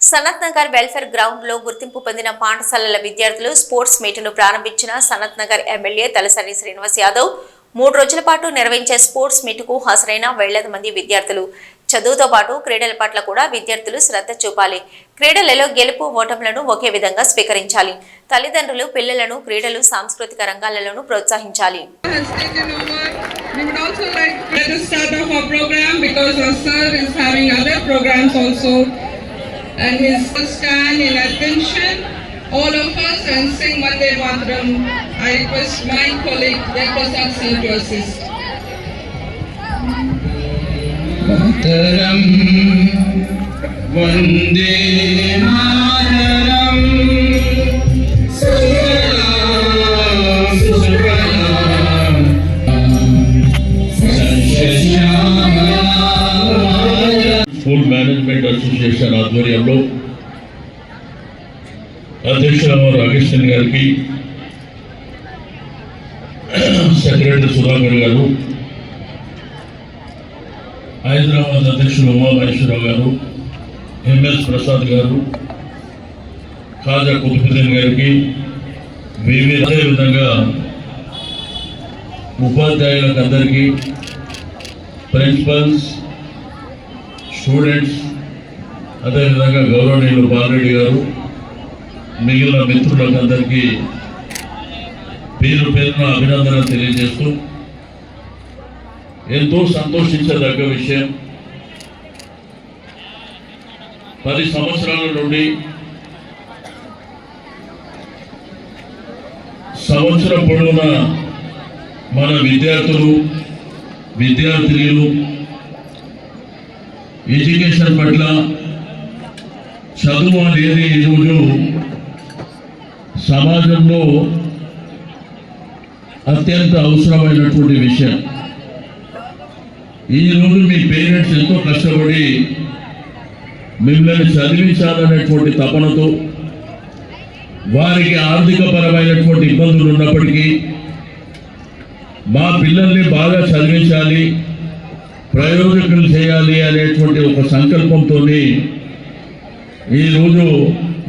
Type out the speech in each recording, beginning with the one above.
Sanath Nagar welfare గ్రౌండ్లో గుర్తింపు పొందిన పాఠశాలల విద్యార్థులు స్పోర్ట్స్ మీటును ప్రారంభించిన సనత్ నగర్ ఎమ్మెల్యే తలసాని శ్రీనివాస్ యాదవ్ మూడు రోజుల పాటు నిర్వహించే స్పోర్ట్స్ మీటుకు హాజరైన వేలాది మంది విద్యార్థులు చదువుతో పాటు క్రీడల పట్ల కూడా విద్యార్థులు శ్రద్ధ చూపాలి క్రీడలలో గెలుపు ఓటములను ఒకే విధంగా స్వీకరించాలి తల్లిదండ్రులు పిల్లలను క్రీడలు సాంస్కృతిక రంగాలలోనూ ప్రోత్సహించాలి. We would also like to start off our program because our sir is having other programs also. and his will stand in attention, all of us, and sing Vande Mataram. I request my colleague, Deprasad sir, to assist. Mataram, day. Management ఆధ్వర్యంలో. అధ్యక్షుల రాకేశ్వర్ గారికి secretary Sudhakar గారు హైదరాబాద్ అధ్యక్షులు ఉమామహేశ్వరరావు గారు MS Prasad గారు ఖాజా కుతుబుద్దీన్ గారికి వివిధ అదేవిధంగా ఉపాధ్యాయులకు అందరికీ ప్రిన్సిపల్స్ స్టూడెంట్స్ అదేవిధంగా గౌరవనీయులు బాలరెడ్డి గారు మిగిలిన మిత్రులకు అందరికీ పేరు పేరున అభినందన తెలియజేస్తూ ఎంతో సంతోషించదగ్గ విషయం. పది సంవత్సరాల నుండి సంవత్సరం పొడవున మన విద్యార్థులు విద్యార్థినులు ఎడ్యుకేషన్ పట్ల చదువు అనేది ఈరోజు సమాజంలో అత్యంత అవసరమైనటువంటి విషయం. ఈరోజు మీ పేరెంట్స్ ఎంతో కష్టపడి మిమ్మల్ని చదివించాలనేటువంటి తపనతో వారికి ఆర్థిక పరమైనటువంటి ఇబ్బందులు ఉన్నప్పటికీ మా పిల్లల్ని బాగా చదివించాలి ప్రయోజకులు చేయాలి అనేటువంటి ఒక సంకల్పంతో ఈరోజు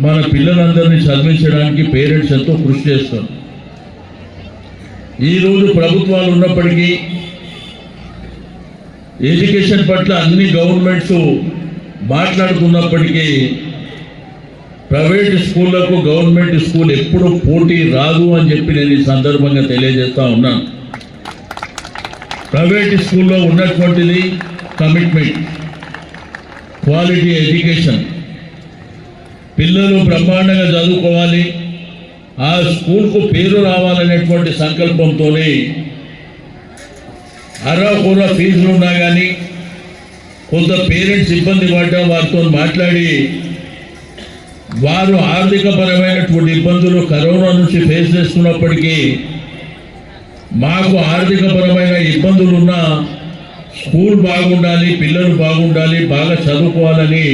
మన పిల్లలందరినీ చదివించడానికి పేరెంట్స్ ఎంతో కృషి చేస్తారు. ఈరోజు ప్రభుత్వాలు ఉన్నప్పటికీ ఎడ్యుకేషన్ పట్ల అన్ని గవర్నమెంట్స్ మాట్లాడుతున్నప్పటికీ ప్రైవేట్ స్కూళ్ళకు గవర్నమెంట్ స్కూల్ ఎప్పుడు పోటీ రాదు అని చెప్పి నేను ఈ సందర్భంగా తెలియజేస్తా ఉన్నాను ప్రైవేట్ స్కూల్లో ఉన్నటువంటిది కమిట్మెంట్ క్వాలిటీ ఎడ్యుకేషన్. పిల్లలు బ్రహ్మాండంగా చదువుకోవాలి. ఆ స్కూల్కు పేరు రావాలనేటువంటి సంకల్పంతో అర్రకూర ఫీజులు ఉన్నా కానీ కొంత పేరెంట్స్ ఇబ్బంది పడ్డా వారితో మాట్లాడి వారు ఆర్థిక పరమైనటువంటి ఇబ్బందులు కరోనా నుంచి ఫేస్ చేస్తున్నప్పటికీ మాకు ఆర్థిక పరమైన ఇబ్బందులు ఉన్నా స్కూల్ బాగుండాలి పిల్లలు బాగుండాలి బాగా చదువుకోవాలని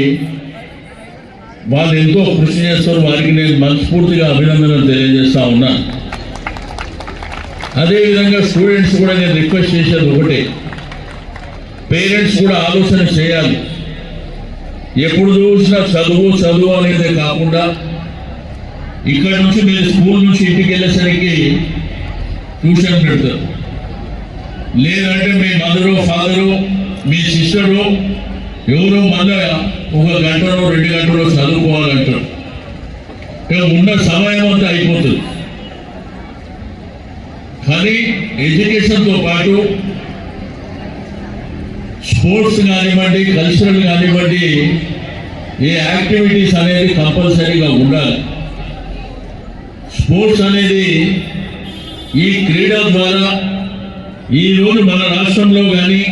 వాళ్ళు ఎంతో కృషి చేస్తారు. వారికి నేను మనస్ఫూర్తిగా అభినందనలు తెలియజేస్తా ఉన్నాను అదేవిధంగా స్టూడెంట్స్ కూడా నేను రిక్వెస్ట్ చేసేది ఒకటే. పేరెంట్స్ కూడా ఆలోచన చేయాలి. ఎప్పుడు చూసినా చదువు చదువు అనేది కాకుండా ఇక్కడ నుంచి మీరు స్కూల్ నుంచి ఇంటికి వెళ్ళేసరికి ట్యూషన్ పెడతారు. లేదంటే మీ మదరు ఫాదరు మీ సిస్టరు ఎవరో మళ్ళా ఒక గంటలో రెండు గంటలో చదువుకోవాలంటారు. ఇక ఉన్న సమయం అంతా అయిపోతుంది. కానీ ఎడ్యుకేషన్తో పాటు స్పోర్ట్స్ కానివ్వండి కల్చరల్ కానివ్వండి ఏ యాక్టివిటీస్ అనేది కంపల్సరీగా ఉండాలి. స్పోర్ట్స్ అనేది ఈ క్రీడ ద్వారా ఈరోజు మన రాష్ట్రంలో కానీ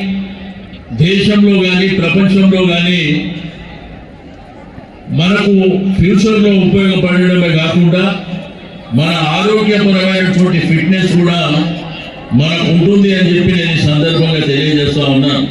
దేశంలో కానీ ప్రపంచంలో కానీ మనకు ఫ్యూచర్లో ఉపయోగపడడమే కాకుండా మన ఆరోగ్యపరమైనటువంటి ఫిట్నెస్ కూడా మనకు ఉంటుంది అని చెప్పి నేను ఈ సందర్భంగా తెలియజేస్తా ఉన్నాను.